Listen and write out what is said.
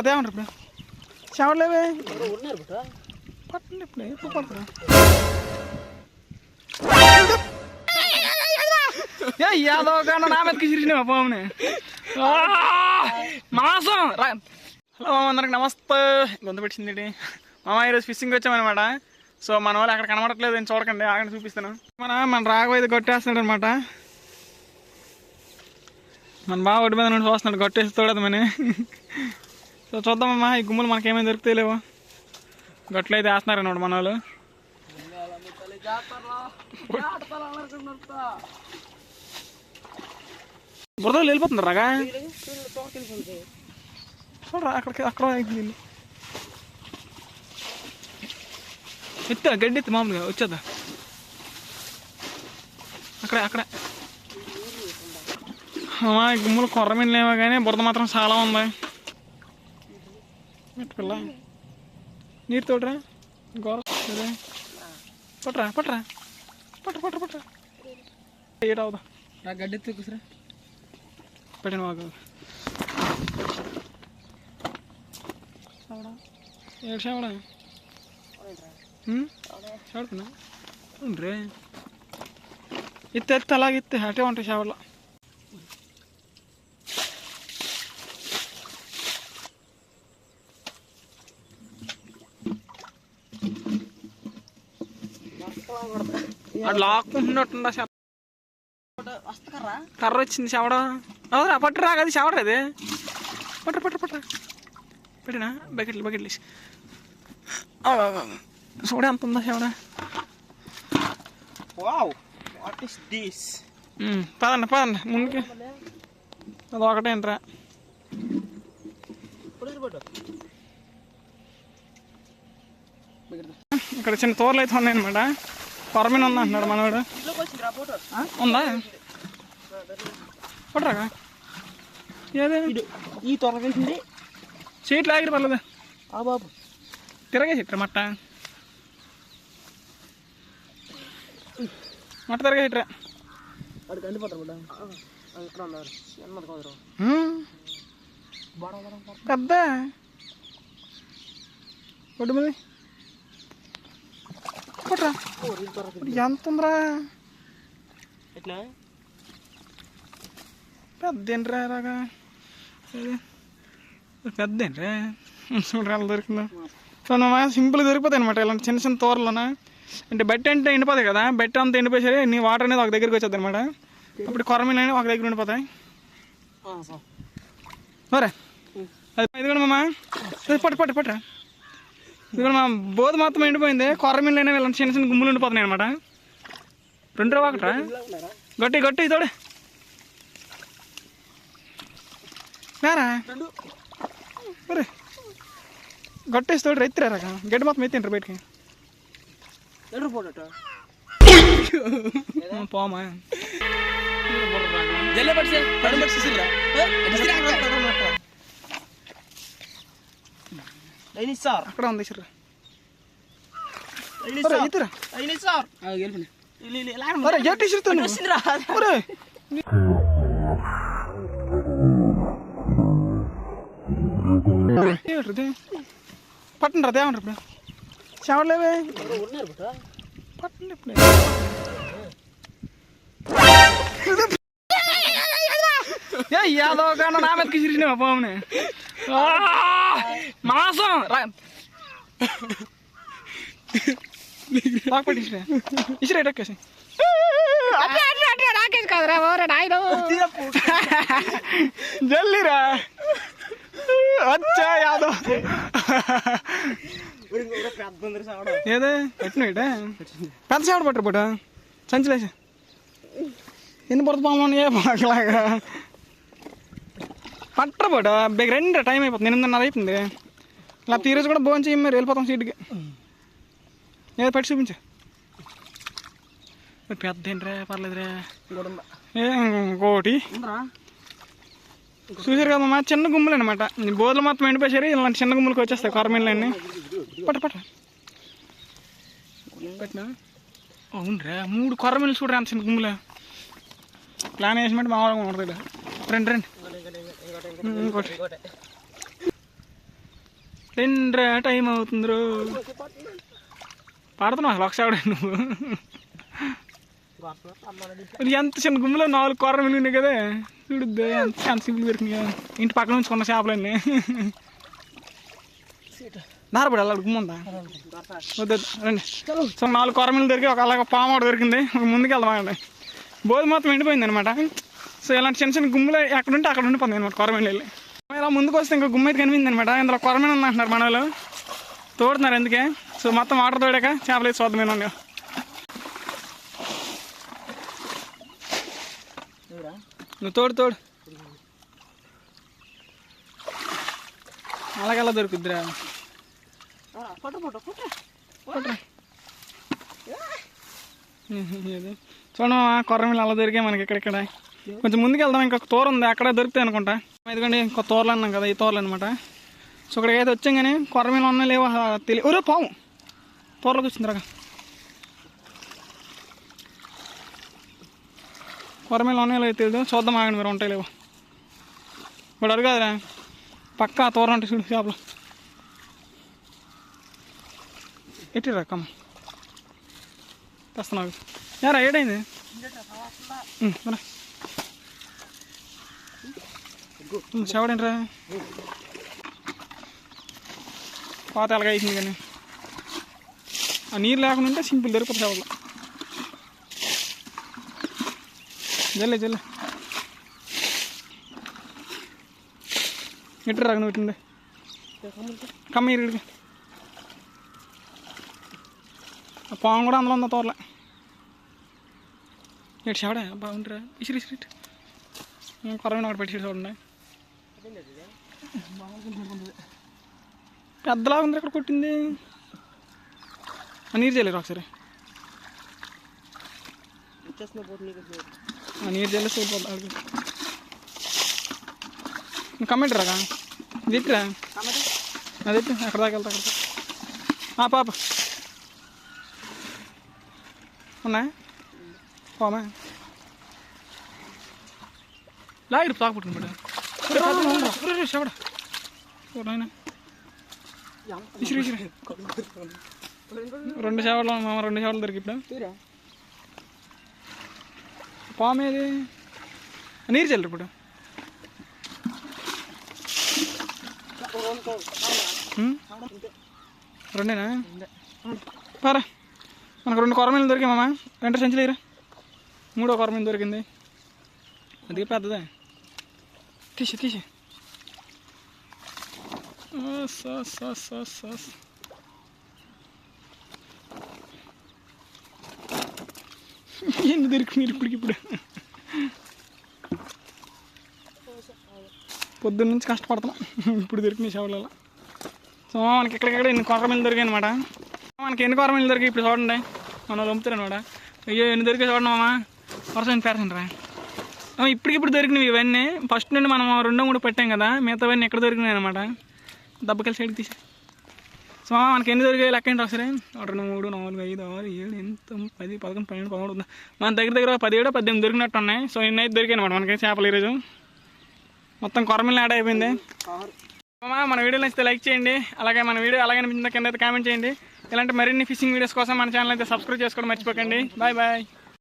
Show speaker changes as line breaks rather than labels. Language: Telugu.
అదేమన్నారు ఇప్పుడు? చెవడలేవే
ఉన్నారు
పట్టండి ఇప్పుడు ఎప్పుడు పడతారా ఏదో యాదో కన్నా నా మీదకి సిరిసినావా పాముని? మాసం! హలో మామ అందరికి నమస్తే. గొంతు పెట్టింది మామ ఈరోజు ఫిషింగ్ వచ్చామన్నమాట. సో మన వాళ్ళు అక్కడ కనబడట్లేదు నేను చూడకండి ఆగండి చూపిస్తాను. మన మన రాఘవైతే కొట్టేస్తున్నాడు అనమాట మన బావ ఒడ్డు మీద నుండి చూస్తున్నాడు కొట్టేసి తోడదు మని సో చూద్దామమ్మా ఈ గుమ్ములు మనకేమేమి దొరుకుతాయి లేవో? గట్లు అయితే వేస్తున్నారు అనమాట మన వాళ్ళు బురదలు వెళ్ళిపోతుంది రాగా. చూడరా అక్కడికి అక్కడ ఎక్కింది ఎత్తా గడ్డి ఎత్తి మామూలుగా వచ్చేద్దా? అక్కడే అక్కడే. అమ్మా ఈ గుమ్మలు కొర్ర కానీ బురద మాత్రం చాలా ఉంది. పిల్ల నీరు తోడరా. గోర సరే. పట్టరా పట్టరా. పట్ట పట్ట పట్టరా ఏడవదా
రా గడ్డి ఎత్తుకుసరా
పెట్టిన బాగా ఏడు సేవడా సేవడుకున్నా రే ఎత్తి ఎత్తి అలాగే ఎత్తి అటే ఉంటాయి సేవల్లో లాక్కుంటున్నట్టుండా కర్ర వచ్చింది చెవడ అవునా పట్టురా అది చెవడ అది పట్టు పట్టు పట్టు పెట్టినా? బకెట్లు బకెట్లు చూడ ఎంత ఉందా చెవడ
వావ్ వాట్ ఇస్ దిస్?
పదండి పదండి. ముందుకి. అది ఒకటేంట్రా ఇక్కడ చిన్న తోరలు అయితే ఉన్నాయన్నమాట. కొరమీన ఉందా అంటున్నాడు మనవాడు? ఉందా? పట్టరాగా ఏదే?
ఈ తొలగించింది
సీట్లు ఆగిరి పర్లేదు.
ఆ బాబు.
తిరగేసి ఇట్రా మట్ట. మట్ట తిరగేసి ఇట్రా
కుదరు
పెద్ద. ఒడ్డు మీద. కొట్రా. ఎంత ఉందిరా
ఎట్లా?
పెద్ద ఏంట్రా రాగా ఇది. పెద్ద ఏంట్రా చూడరా దొరికిందో సింపుల్ దొరికిపోతాయి అనమాట ఇలాంటి చిన్న చిన్న తోరలోన. అంటే బెట్ అంటే ఎండిపోతాయి కదా బెట్ అంతా ఎండిపోయి నీ వాటర్ అనేది ఒక దగ్గరికి వచ్చేది అనమాట అప్పుడు కొరమీలు అనేవి ఒక దగ్గర ఉండిపోతాయి. మరే అది ఇది కూడా మామ. పట్టు పట్టు పట్టు ఇది కూడా మా బోధ మొత్తం ఎండిపోయింది. కొర్రమీళ్ళు అనేవి ఇలాంటి చిన్న చిన్న గుమ్ములు ఉండిపోతున్నాయి అనమాట రెండు రూపా ఒకటా గట్టి గట్టి తోడే. లేరా ఒరే. గట్టేసి తోడు ఎత్తిరారా గడ్డి మొత్తం ఎత్తింటారు బయటికి. పోమా.
జల్లే పడిసే పడి పడిసిరా అయిని సార్
అక్కడ ఉంది ఇసురు
అయిని
ఒరే
సార్
ఎత్తురా
అయిని సార్ గెలిపిన ఇల్లు ఇల్లు ఎలా
ఒరే గట్టి ఇసురుతో
వచ్చిందిరా
ఒరే ఏమిటి పట్టండి రా దేవంటారు ఇప్పుడు చెవడలేవే
ఉన్నారు బిడ్డ
పట్టండి ఇప్పుడు ఏ యాదో కన్నా నా మీదకి సిరిసినావా పాముని ఆ! మాసం రా బాగా పట్టించిన ఇసిరా ఎక్కేసి రాకేసి కాదురా ఓరే నాయన జల్లిరా వచ్చా యాదో
పెద్ద ఉంది సావడం
ఏదే పెట్టిన పెద్ద చేపడ పట్టరు పూట. సంచిలేసి. ఎన్ని పడుతుంది పాము ఏ పాకలాగా పట్టరు పూట. రెండు టైం అయిపోతుంది. ఎనిమిదిన్నర అయిపోయింది లేకపోతే ఈరోజు కూడా భోజనం చేయం మరి వెళ్ళిపోతాం సీట్కి. ఏదో పట్టి చూపించు. మరి పెద్ద ఏంట్రా పర్లేదురా ఇంకోటి. చూసారు కదమ్మా చిన్న గుమ్ములు అనమాట బోధలు మొత్తం ఎండిపోయారు ఇలాంటి చిన్న గుమ్ములకి వచ్చేస్తాయి కొరమీళ్ళన్నీ పట్ట పట్ట. అవునరా మూడు కొరమీలు చూడరా అంత చిన్న గుమ్ములు. ప్లాన్ వేసినట్టు మామూలుగా ఉంటుంది రండి రండి. ఇంకోటి. రెండ్రా టైం అవుతుంది రో పడుతున్నావు? అసలు ఒకసారి నువ్వు. ఎంత చిన్న గుమ్మలో నాలుగు కూర మిగిలినాయి కదా. చూడుద్ది ఎంత ఎంత సింపుల్ దొరికినాయో ఇంటి పక్కన ఉంచుకున్న చేపలన్నీ. నారపడి అలా గుమ్మ ఉందా? వద్దు రండి. సో నాలుగు కొరమీలు దొరికి ఒక అలాగ పాము ఒకటి దొరికింది. ముందుకు వెళ్దామండి బోధి మొత్తం ఎండిపోయింది అనమాట సో ఇలాంటి చిన్న చిన్న గుమ్ములు ఎక్కడుంటే అక్కడ ఉండిపోతుంది అనమాట కొరమీలు వెళ్ళి ఇలా ముందుకు వస్తే ఇంకా గుమ్మైతే అయితే కనిపించింది అనమాట ఇందులో కొరమైన ఉంది అంటున్నారు మన వాళ్ళు తోడుతున్నారు ఎందుకే? సో మొత్తం వాటర్ తోడాక చేపలు వేసి చూద్దాం నేను నువ్వు తోడు తోడు. అలాగే దొరుకుద్దిరా?
చూడమా పట్టు
అలా దొరికాయి మనకి ఇక్కడిక్కడ. కొంచెం ముందుకు వెళ్దాం ఇంకొక తోరు ఉంది అక్కడ దొరుకుతాయి అనుకుంటా. ఇంకో తోరలు అన్నాం కదా ఈ తోరలు అనమాట సో ఇక్కడికి అయితే వచ్చాం కానీ కొర్రమీలు ఉన్నాయి లేవో? తెలియ ఒరే పాము. తోరలోకి వచ్చింది రాగా కొరమీలు ఉన్నాయో లేదో తెలియదు చూద్దాం ఆగండి మీరు ఉంటాయి లేవో? ఇప్పుడు అడగదురా పక్కా తోర అంటే చూడు షాప్లో ఎట్టి రకం తెస్తున్నావు. యారా ఏడైంది? రా. ఉమ్, పాత ఎలాగ అయిపోయింది కానీ. ఆ నీరు లేకుండా ఉంటే సింపుల్ దొరుకుతుంది చెవడలో జల్లే జల్లే. ఎట్టు రాగను నువ్వు కమ్మ ఇరుడికి ఆ పాము కూడా అందులో ఉందా తోరలే? ఇటు చెవడా బాగుంటారా ఇసిరి ఇసిరి కొరమైన ఒకటి పెట్టి చూడండి. పెద్దలాగా ఉంది ఇక్కడ కొట్టింది. నీరు చేయలేరు ఒకసారి. నీరు చేయలేదు సూపర్ అడుగు కమెంట్ రాగా ఇది అది ఎట్టు? అక్కడ దాకా వెళ్తా అక్కడ ఆ పాప ఉన్నా? పోమా? లాగిడు తాకపోతుంది పుట్టుకుని రెండు చేపలు మామ రెండు చేపలు దొరికి ఇప్పుడు. పాము ఏది? నీరు చల్లరు ఇప్పుడు? రెండేనా? పారా. మనకు రెండు కొరమీలు దొరికాయి మామ. వెంట సంచులేరా మూడో కొరమీలు దొరికింది. అది పెద్దదే. తీసి తీసి సాస్ సాస్ సాస్ సాస్ ఎన్ని దొరికినారు ఇప్పటికి ఇప్పుడు? పొద్దున్న నుంచి కష్టపడుతున్నాం. ఇప్పుడు దొరికినాయి షవర్లలో. సో మనకి ఎక్కడికక్కడ ఎన్ని కొరమీలు దొరికాయి అనమాట మనకి ఎన్ని కొరమీలు దొరికాయి ఇప్పుడు చూడండి. మన అమ్ముతారు అనమాట అయ్యో ఎన్ని దొరికాయి చూడండి మామ. వరుస పేరసండి రా ఇప్పటికిప్పుడు దొరికినవి ఇవన్నీ. ఫస్ట్ నుండి మనం రెండో మూడు పెట్టాం కదా మిగతావన్నీ ఎక్కడ దొరికినాయి అనమాట దెబ్బకెళ్ళి సైడ్కి తీసి సో మనకి ఎన్ని దొరికాయి లెక్క ఏంటి ఒకసారి రెండు మూడు నాలుగు ఐదు ఆరు ఏడు ఎంత పది పదకొండు పన్నెండు పదమూడు ఉందా. మన దగ్గర దగ్గర పదిహేడు పద్దెనిమిది దొరికినట్టు ఉన్నాయి సో ఇన్ని అయితే దొరికాయి అనమాట మనకి చేపలు ఈరోజు. మొత్తం కొరమీలు యాడ్ అయిపోయింది. మన వీడియో నచ్చితే లైక్ చేయండి. అలాగే మన వీడియో అలాగే అనిపించిందో కింద అయితే కామెంట్ చేయండి. ఇలాంటి మరిన్ని ఫిషింగ్ వీడియోస్ కోసం మన ఛానల్ అయితే సబ్స్క్రైబ్ చేసుకోవడం మర్చిపోకండి. Bye bye.